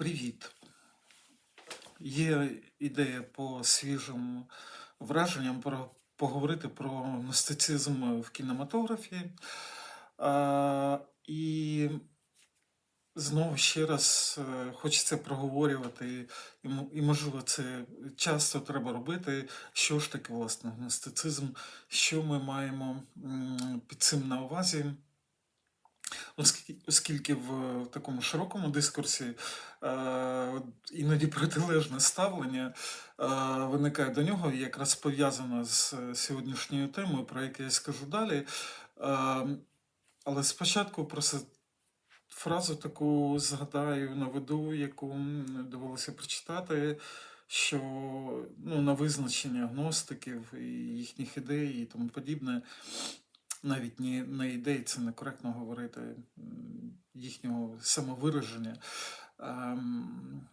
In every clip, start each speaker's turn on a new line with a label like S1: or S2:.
S1: Привіт. Є ідея по свіжим враженням про, поговорити про містицизм в кінематографі. А, і знову ще раз е, хочеться проговорювати, і, можливо це часто треба робити. Що ж таке власне містицизм, що ми маємо під цим на увазі. Оскільки, в такому широкому дискурсі е, іноді протилежне ставлення е, виникає до нього, і якраз пов'язано з е, сьогоднішньою темою, про яку я скажу далі. Е, але спочатку просто фразу таку згадаю, наведу, яку довелося прочитати, що ну, на визначення гностиків і їхніх ідей і тому подібне навіть не, не ідей, це некоректно говорити, їхнього самовираження, ем,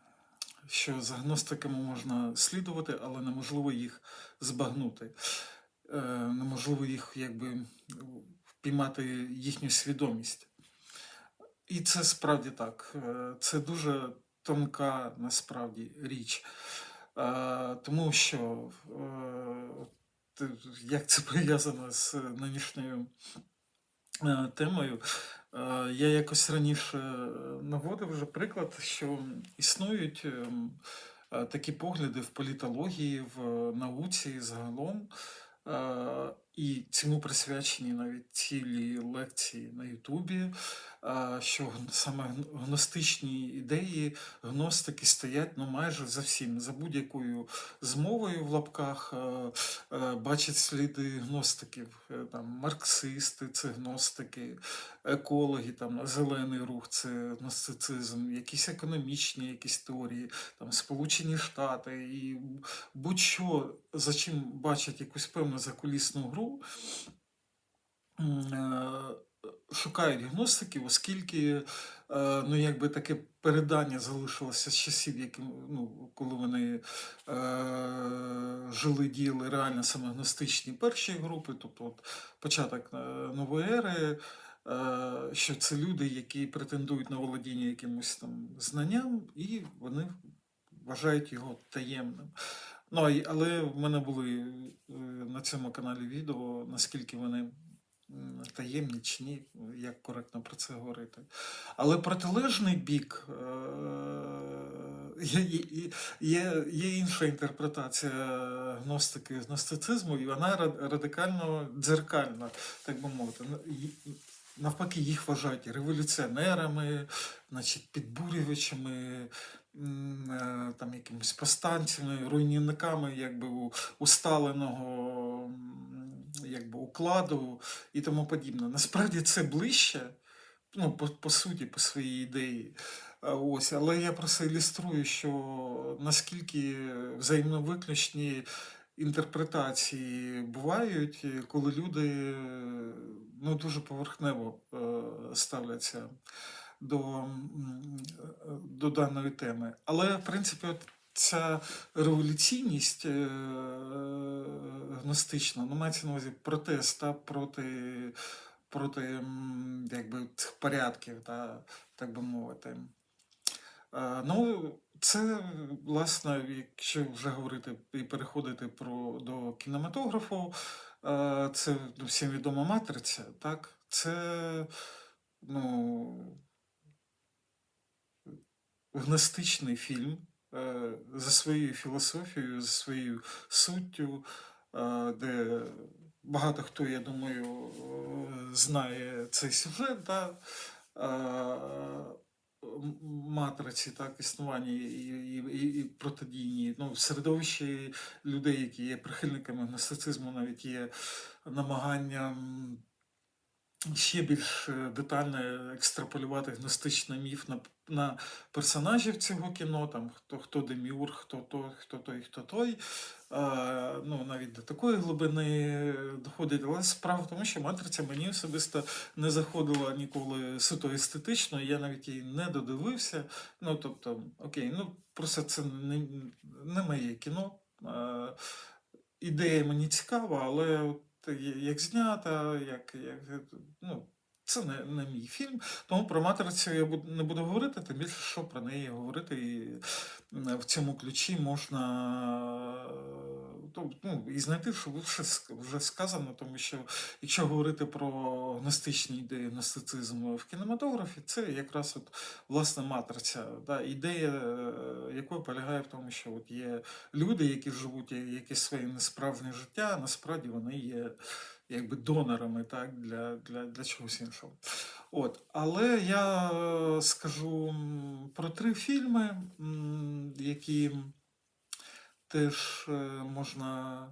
S1: що за гностиками можна слідувати, але неможливо їх збагнути. Е, Неможливо їх якби впіймати їхню свідомість. І це справді так. Е, Це дуже тонка насправді річ. Е, Тому що як це пов'язано з нинішньою е, темою. Е, Я якось раніше наводив вже приклад, що існують е, такі погляди в політології, в науці загалом, е, і цьому присвячені навіть цілі лекції на Ютубі, що саме гностичні ідеї, гностики стоять ну, майже за всім, за будь-якою змовою в лапках. бачать сліди гностиків, е, там марксисти, це гностики, екологи, там зелений рух, це гностицизм, якісь економічні якісь теорії, там Сполучені Штати і будь-що, за чим бачать якусь певну закулісну гру, е, шукають гностиків, оскільки е, ну, якби таке передання залишилося з часів, які, ну, коли вони е, жили, діяли реально саме гностичні перші групи, тобто от початок е, нової ери. Що це люди, які претендують на володіння якимось там знанням, і вони вважають його таємним. Ну, але в мене були е, на цьому каналі відео, наскільки вони таємні чи ні, як коректно про це говорити. Але протилежний бік е, є, є, є, інша інтерпретація гностики, гностицизму, і вона ра- радикально дзеркальна, так би мовити. Навпаки, їх вважають революціонерами, значить, підбурювачами, е, там, якимись повстанцями, руйнівниками якби, усталеного якби, укладу і тому подібне. Насправді це ближче, ну, по, по суті, по своїй ідеї. Ось, але я просто ілюструю, що наскільки взаємовиключні інтерпретації бувають, е, коли люди е, ну, дуже поверхнево е, ставляться до, е, до даної теми. Але, в принципі, ця революційність е, гностична, ну, мається на увазі протест проти, проти якби, цих порядків, та, так би мовити. Ну, це, власне, якщо вже говорити і переходити про, до кінематографу, це ну, всім відома матриця, так? Це ну, гностичний фільм е, за своєю філософією, за своєю суттю, е, де багато хто, я думаю, е, знає цей сюжет. Да? Матриці, так, існування і, і, і, і протидійні. Ну, в середовищі людей, які є прихильниками гностицизму, навіть є намагання ще більш е, детально екстраполювати гностичний міф на, на персонажів цього кіно, там хто, хто Деміур, хто, то, хто той, хто той. Е, ну, навіть до такої глибини доходить. Але справа в тому, що матриця мені особисто не заходила ніколи суто естетично, я навіть її не додивився. Ну, тобто, окей, ну просто це не, не моє кіно. Е, ідея мені цікава, але як знята, як, як ну, Це не, не мій фільм, тому про матрицю я не буду говорити, тим більше, що про неї говорити. І в цьому ключі можна е, то, ну, і знайти, що вже, вже сказано, тому що якщо говорити про гностичні ідеї гностицизму в кінематографі, це якраз от власне матриця, да, ідея, е, якої полягає в тому, що от є люди, які живуть якесь своє несправжнє життя, а насправді вони є якби донорами так, для, для, для чогось іншого. От. Але я е, скажу про три фільми, які теж е, можна,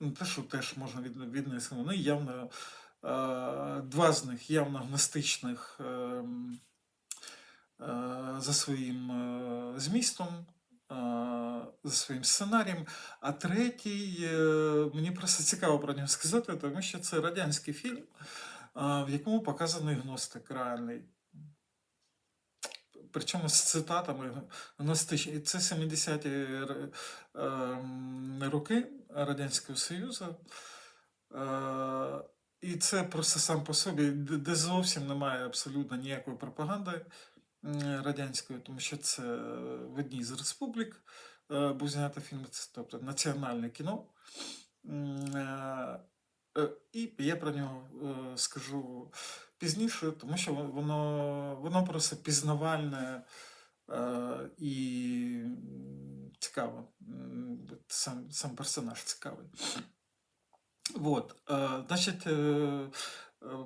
S1: ну те, що теж можна віднести, вони явно, е, два з них явно гностичних е, м, е, за своїм змістом, за своїм сценарієм. А третій, мені просто цікаво про нього сказати, тому що це радянський фільм, в якому показаний гностик реальний. Причому з цитатами гностичні. Це 70-ті ем, роки Радянського Союзу. Е, І це просто сам по собі, де зовсім немає абсолютно ніякої пропаганди радянської, тому що це в одній з республік е, був знятий фільм, тобто національне кіно. Е, І я про нього е, скажу пізніше, тому що воно, воно просто пізнавальне е, і цікаво. Сам, сам персонаж цікавий. Вот, е, значить,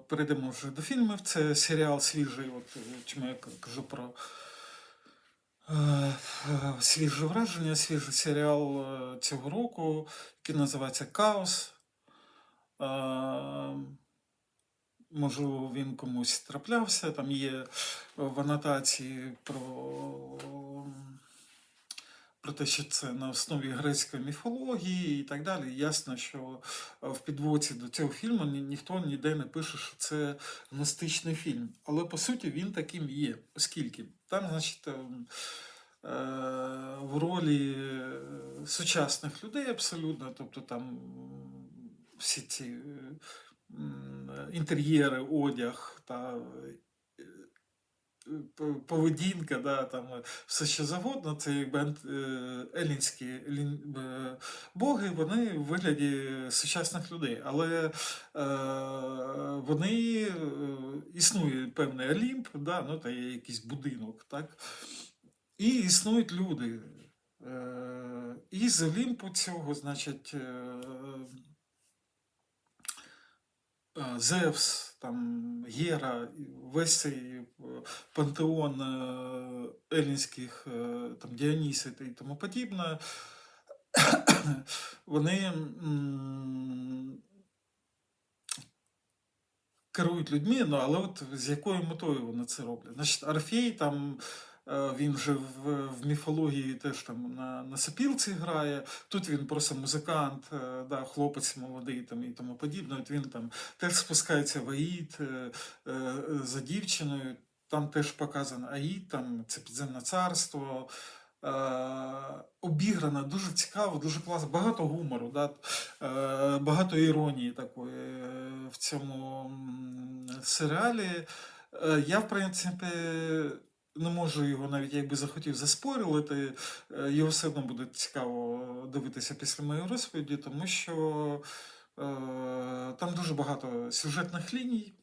S1: перейдемо вже до фільмів. Це серіал свіжий, от чому я кажу про свіже враження, свіжий серіал цього року, який називається Хаос. Е, Можливо, він комусь траплявся. Там є в анотації про, про те, що це на основі грецької міфології і так далі. Ясно, що е, в підводці до цього фільму ні, ніхто ніде не пише, що це гностичний фільм. Але по суті він таким є, оскільки там, значить, ем, е, в ролі е, сучасних людей абсолютно, тобто там всі ці е, інтер'єри, одяг та е, поведінка, да, там е, все що завгодно, це якби е, елінські е, боги, вони в вигляді сучасних людей. Але е, вони е, існує певний Олімп, да, ну, та є якийсь будинок, так? І існують люди. Е, І з Олімпу цього, значить, е, е, Зевс, там, Гера, весь цей е, пантеон е, елінських, е, там, Діоніс і тому подібне, вони керують людьми, ну, але от з якою метою вони це роблять? Значить, Орфей там. Е, Він вже в, в міфології теж там на, на сопілці грає. Тут він просто музикант, е, да, хлопець молодий там, і тому подібне. От він там теж спускається в Аїд е, за дівчиною. Там теж показано Аїд, там це підземне царство. Обіграно, дуже цікаво, дуже класно, багато гумору, да? багато іронії такої в цьому серіалі. Я, в принципі, не можу його навіть якби захотів заспорювати. Е, Його все одно буде цікаво дивитися після моєї розповіді, тому що е, там дуже багато сюжетних ліній.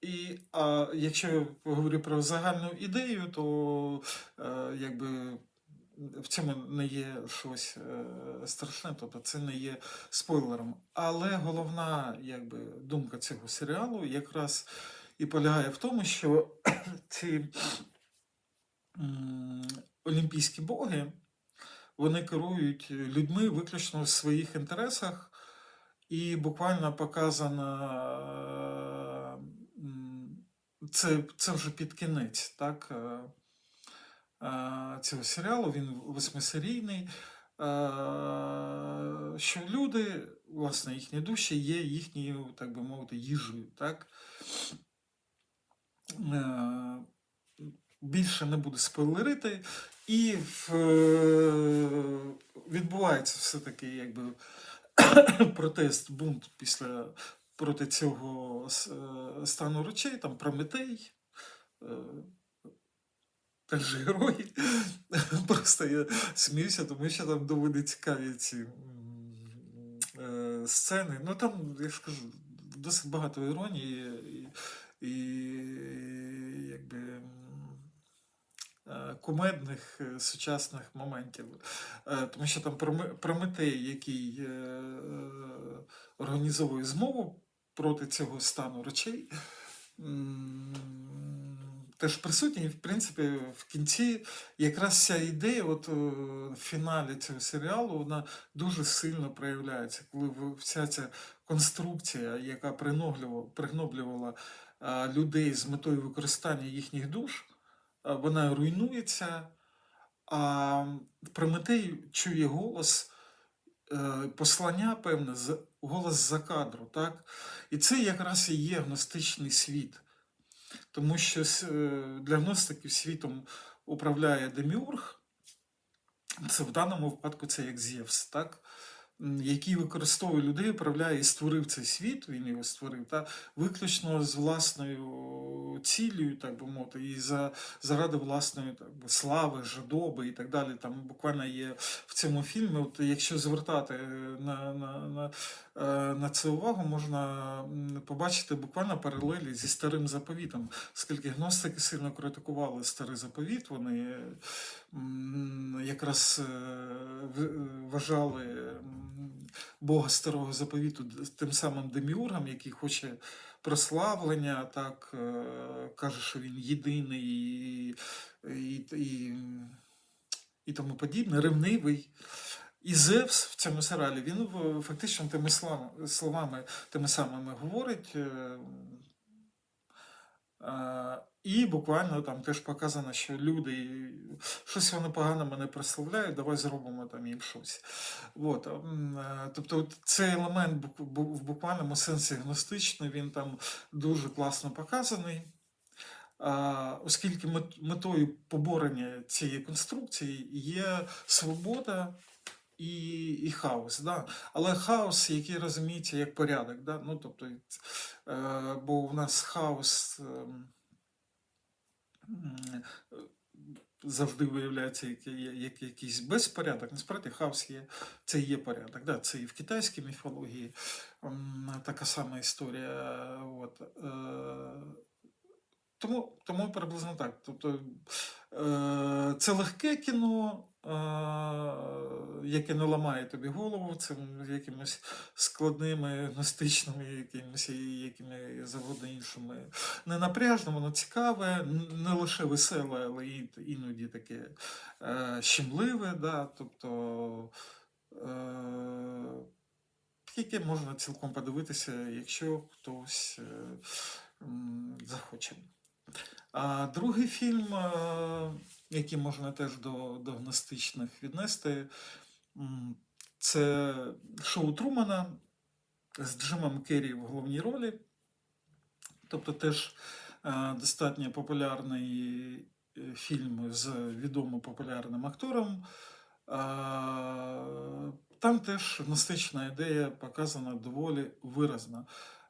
S1: І а, якщо я говорю про загальну ідею, то е, якби в цьому не є щось е, страшне, тобто це не є спойлером. Але головна якби, думка цього серіалу якраз і полягає в тому, що ці олімпійські боги вони керують людьми виключно в своїх інтересах, і буквально показано е, це, це вже під кінець, так? Е, Цього серіалу він восьмисерійний. е, Що люди, власне, їхні душі є їхньою, так би мовити, їжею. Так? Е, Більше не буду спойлерити. І в, відбувається все-таки якби протест, бунт після проти цього стану речей, там Прометей. Теж герой. Просто я сміюся, тому що там доволі цікаві ці е, сцени. Ну там, я ж кажу, досить багато іронії і, і якби. е, Кумедних е, сучасних моментів, тому що там Прометей, який організовує змову проти цього стану речей, теж присутній, в принципі, в кінці якраз ця ідея, от е, в фіналі цього серіалу, вона дуже сильно проявляється, коли вся ця конструкція, яка пригноблювала е, людей з метою використання їхніх душ, е, вона руйнується, а Прометей чує голос послання, певне, голос за кадру, так? І це якраз і є гностичний світ. Тому що с- е, для гностиків світом управляє Деміург, це в даному випадку це як Зевс, так? Який використовує людей, управляє і створив цей світ, він його створив, та виключно з власною цілею, так би мовити, і за, заради власної так би, слави, жадоби і так далі. Там буквально є в цьому фільмі, от якщо звертати е, на, на, на, е, на це увагу, можна побачити буквально паралелі зі старим заповітом, оскільки гностики сильно критикували старий заповіт, вони якраз е, вважали Бога старого заповіту тим самим деміургом, який хоче прославлення, так е, каже, що він єдиний і, і, і, і тому подібне, ревнивий. І Зевс в цьому серіалі він фактично тими словами, тими самими говорить. І буквально там теж показано, що люди щось вони погано мене прославляють, давай зробимо там їм щось. От, е, тобто цей елемент в буквальному сенсі гностичний, він там дуже класно показаний. Оскільки метою поборення цієї конструкції є свобода і, і хаос. Да? Але хаос, який розуміється як порядок. Да? Ну, тобто, е, бо в нас хаос ем, завжди виявляється як, як, як якийсь безпорядок. Насправді хаос є, це є порядок. Да? Це і в китайській міфології така сама історія. От. Е, тому, тому приблизно так. Тобто е, це легке кіно, яке не ламає тобі голову цим якимись складними, гностичними, якимись якими завгодно іншими. Не напряжне, воно цікаве, не лише веселе, але і іноді таке е, щемливе. Да? Тобто, е, яке можна цілком подивитися, якщо хтось е, захоче. А другий фільм, е, який можна теж до, гностичних віднести, це шоу Трумана з Джимом Керрі в головній ролі. Тобто теж е, достатньо популярний е, фільм з відомим популярним актором. Там теж гностична ідея показана доволі виразно,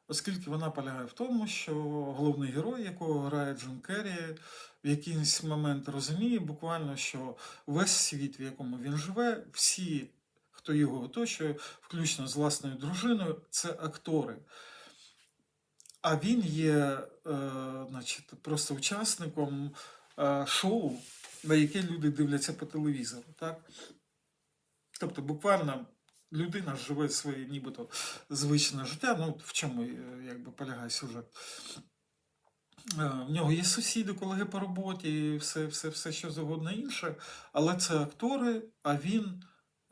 S1: оскільки вона полягає в тому, що головний герой, якого грає Джим Керрі, в якийсь момент розуміє буквально, що весь світ, в якому він живе, всі, хто його оточує, включно з власною дружиною, це актори. А він є е, значить, просто учасником е, шоу, на яке люди дивляться по телевізору. Так? Тобто, буквально людина живе своє нібито звичне життя, ну в чому е, якби полягає сюжет. Е, В нього є сусіди, колеги по роботі, все, все, все що завгодно інше, але це актори, а він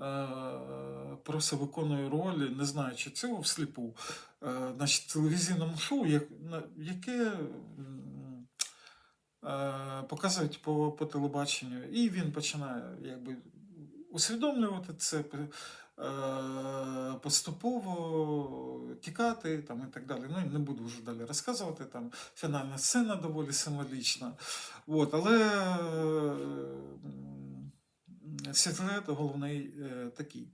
S1: е, просто виконує роль, не знаючи цього всліпу, значить, телевізійному шоу, яке показують по, по телебаченню, і він починає якби усвідомлювати це. Е, Поступово тікати там і так далі. Ну, не буду вже далі розказувати. Там фінальна сцена доволі символічна. От, але сюжет головний е, такий.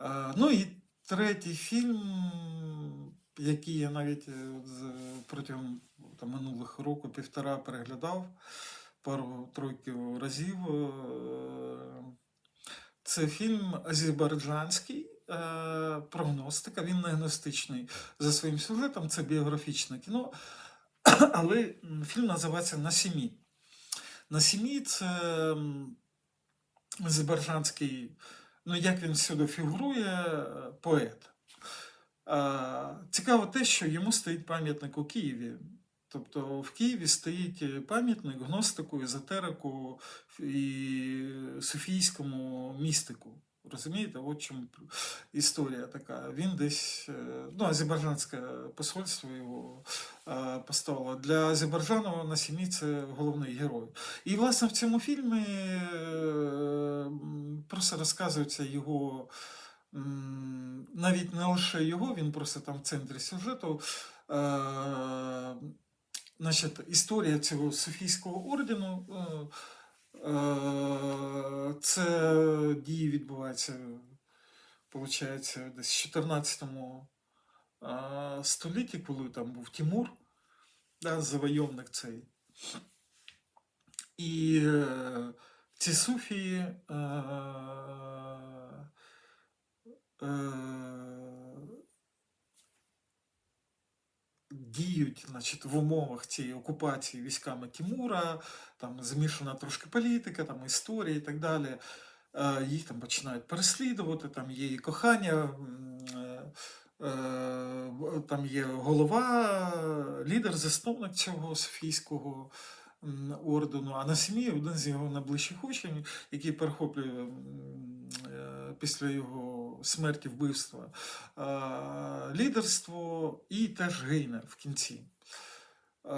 S1: Е, Ну і третій фільм, який я навіть протягом там, минулих року півтора переглядав пару-тройку разів. Е, Це фільм азербайджанський, е, прогностика. Він не гностичний за своїм сюжетом, це біографічне кіно. Але фільм називається На сім'ї. На сім'ї це азербайджанський, ну як він всюди фігурує, е, поет. Цікаво те, що йому стоїть пам'ятник у Києві. Тобто в Києві стоїть пам'ятник гностику, езотерику і софійському містику. Розумієте, от чому історія така. Він десь, е, ну, азербайджанське посольство його е, поставило. Для Азербайджану на сім'ї це головний герой. І, власне, в цьому фільмі е, просто розказується його. Навіть не лише його, він просто там в центрі сюжету. Значить, історія цього Софійського ордену. е, е, Це дії відбуваються, виходить, десь в 14 е, столітті, коли там був Тимур, да, завойовник цей. І ці суфії е, е, діють значить, в умовах цієї окупації військами Тимура, там замішана трошки політика, там історія і так далі. Е, Їх там починають переслідувати, там є і кохання, е, е, там є голова, лідер, засновник цього Софійського ордену, а на сім'ї один з його найближчих учнів, який перехоплює після його смерті вбивства е, лідерство і теж гине в кінці. Е,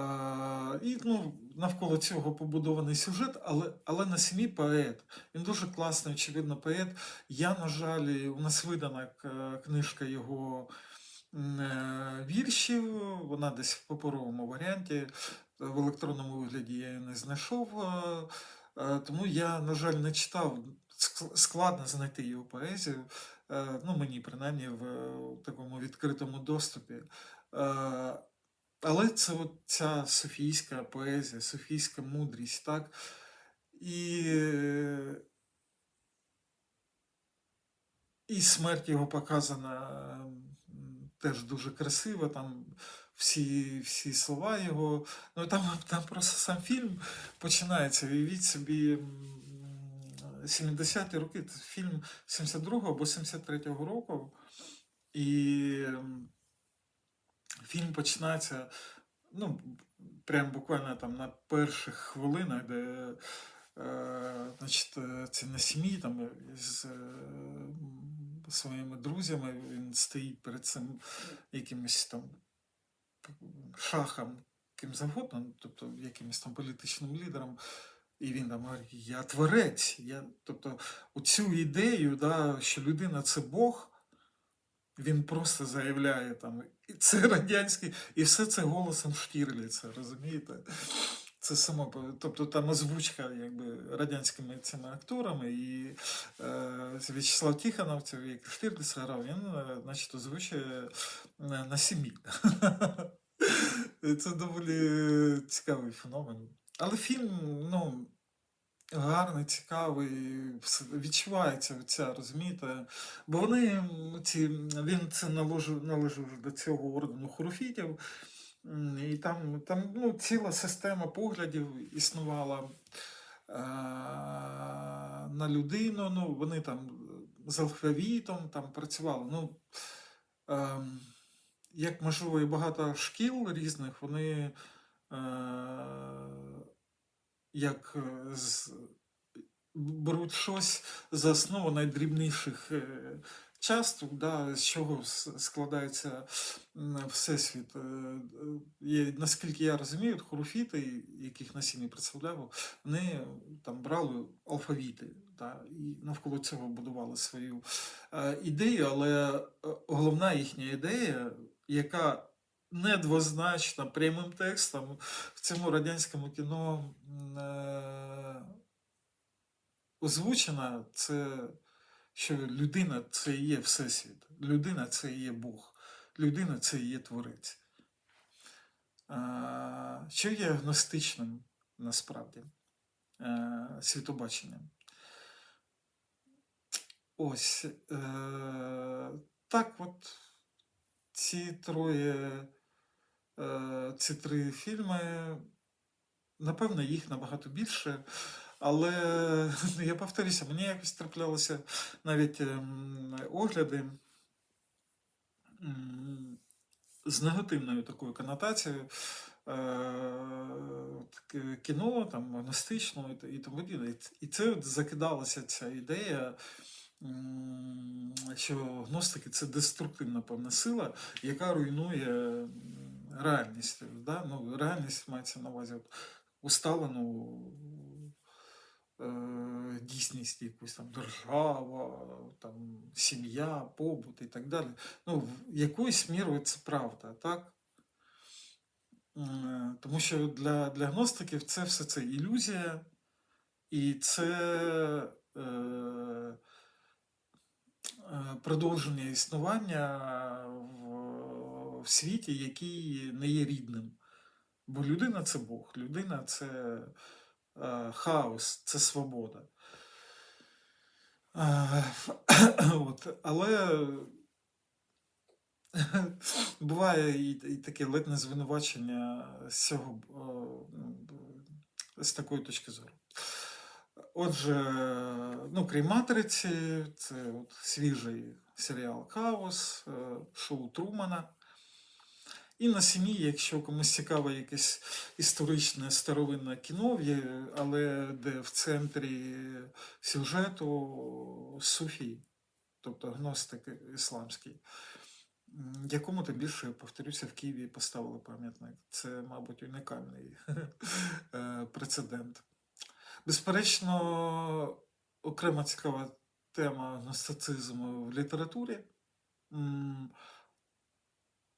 S1: І ну, навколо цього побудований сюжет, але, але на сім'ї поет. Він дуже класний, очевидно, поет. Я, на жаль, у нас видана книжка його е, віршів, вона десь в паперовому варіанті, в електронному вигляді я її не знайшов. е, е, Тому я, на жаль, не читав. Складно знайти його поезію. Е, Ну, мені принаймні в такому відкритому доступі. Е, але це от ця софійська поезія, софійська мудрість, так? І, і смерть його показана теж дуже красиво, там всі, всі слова його. Ну там, там просто сам фільм починається. Уявіть собі 70-ті роки, це фільм 72-го або 73-го року. І фільм починається, ну, прям буквально там на перших хвилинах, де е, значить, е, це на сім'ї там з е, своїми друзями він стоїть перед цим якимось там шахом, ким завгодно, ну, тобто якимось там політичним лідером. І він там говорить, я творець. Я... Тобто оцю ідею, да, що людина це Бог, він просто заявляє там, і це радянський, і все це голосом Штірліца, розумієте? Це само, тобто там озвучка якби, радянськими цими акторами, і е, В'ячеслав Тихонов, це як Штірліц грав, він, е, значить, озвучує на, на сім'ї. Це доволі цікавий феномен. Але фільм, ну, гарний, цікавий, відчувається ця, розумієте? Бо вони ці, він це наложив, належав до цього ордену хуруфітів, м, і там, там ну, ціла система поглядів існувала е, на людину. Ну, вони там з алфавітом там працювали. Ну, ем, як можливо, і багато шкіл різних, вони е, як е, беруть щось за основу найдрібніших е, часток, да, з чого складається всесвіт. Е, е, наскільки я розумію, от хуруфіти, яких на сім'ї представляв, вони там брали алфавіти. Да, і навколо цього будували свою ідею, але головна їхня ідея, яка недвозначна прямим текстом в цьому радянському кіно е, озвучена, це що людина це і є Всесвіт, людина це і є Бог, людина це і є Творець. Що є гностичним насправді е, світобаченням? Ось е, так от ці троє, ці три фільми, напевно, їх набагато більше. Але ну, я повторюся, мені якось траплялися навіть ем, огляди з негативною такою конотацією. е, Кіно там гностично і тому подібне. І це закидалася ця ідея, що гностики це деструктивна певна сила, яка руйнує реальність. Да? Ну, реальність мається на увазі от, усталену е, дійсність, якусь там держава, там, сім'я, побут і так далі. Ну, в якоюсь мірою це правда, так? Е, Тому що для, для гностиків це все це ілюзія, і це е, е, продовження існування в, світі, який не є рідним. Бо людина це Бог, людина це е, хаос, це свобода. Е, От, але буває і, таке ледне звинувачення з цього е, з такої точки зору. Отже, ну, крім матриці, це от свіжий серіал Хаос, шоу Трумана. І на сім'ї, якщо комусь цікаве якесь історичне старовинне кіно, але де в центрі сюжету суфій, тобто гностик ісламський, якому тим більше, повторюся, в Києві поставили пам'ятник. Це, мабуть, унікальний е, прецедент. Безперечно, окрема цікава тема гностицизму в літературі.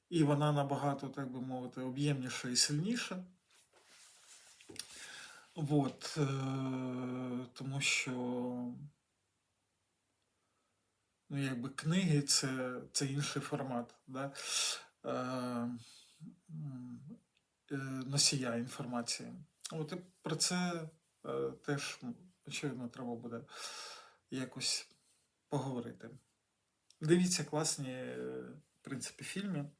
S1: І вона набагато, так би мовити, об'ємніша і сильніша. От, е, тому що ну, якби книги це, це інший формат. Да? Е, е, носія інформації. От і про це теж, очевидно, треба буде якось поговорити. Дивіться класні, в принципі, фільми.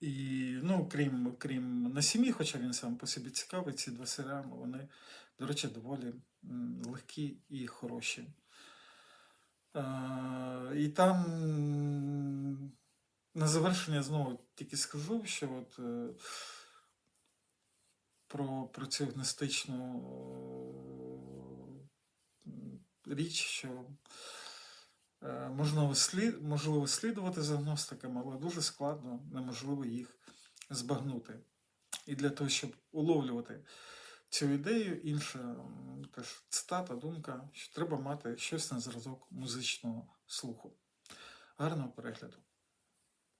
S1: І, ну, крім, крім на сім'ї, хоча він сам по собі цікавий, ці два серіали, вони, до речі, доволі легкі і хороші. Е, і там на завершення знову тільки скажу, що от, е, про, про цю гностичну річ, що можливо, слід, можливо слідувати за гностиками, але дуже складно, неможливо їх збагнути. І для того, щоб уловлювати цю ідею, інша теж цитата, думка, що треба мати щось на зразок музичного слуху. Гарного перегляду!